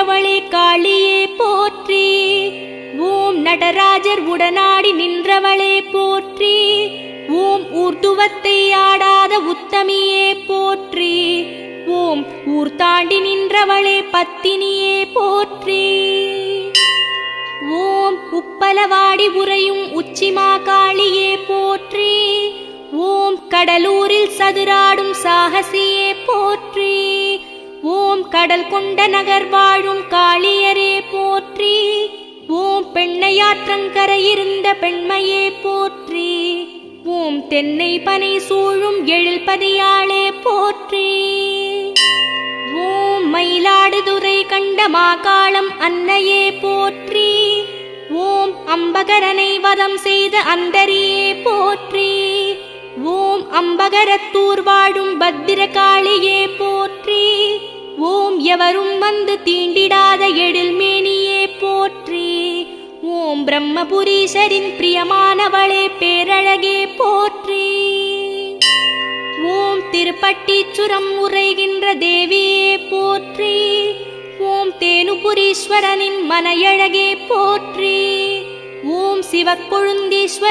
நின்றவளே காளியே போற்றி. ஓம் நடராஜர் உடனாடி நின்றவளே போற்றி. ஓம் ஊர்துவத்தை ஆடாத உத்தமியே போற்றி. ஓம் ஊர் தாண்டி நின்றவளே பத்தினியே போற்றி. ஓம் உப்பலவாடி உறையும் உச்சிமா காளியே போற்றி. ஓம் கடலூரில் சதுராடும் சாகசியே போற்றி. கடல் கொண்ட நகர் வாழும் காளியரே போற்றி. ஓம் பெண்ணையாற்றங்கரையிருந்த பெண்மையே போற்றி. ஓம் தென்னை பனை சூழும் எழில்பதியாளே போற்றி. ஓம் மயிலாடுதுறை கண்ட மாகாளம் அன்னையே போற்றி. ஓம் அம்பகரனை வதம் செய்த அந்தரியே போற்றி. ஓம் அம்பகரத்தூர் வாழும் பத்திரகா எவரும் வந்து தீண்டிடாத எழில்மேனியே போற்றி. ஓம் பிரம்மபுரீஷரின் பிரியமானவளே பேரழகே போற்றி. ஓம் திருப்பட்டீச்சுரம் உரைகின்ற தேவியே போற்றி. ஓம் தேனுபுரீஸ்வரனின் மனையழகே போற்றி. ஓம் சிவக்கொழுந்தீஸ்வர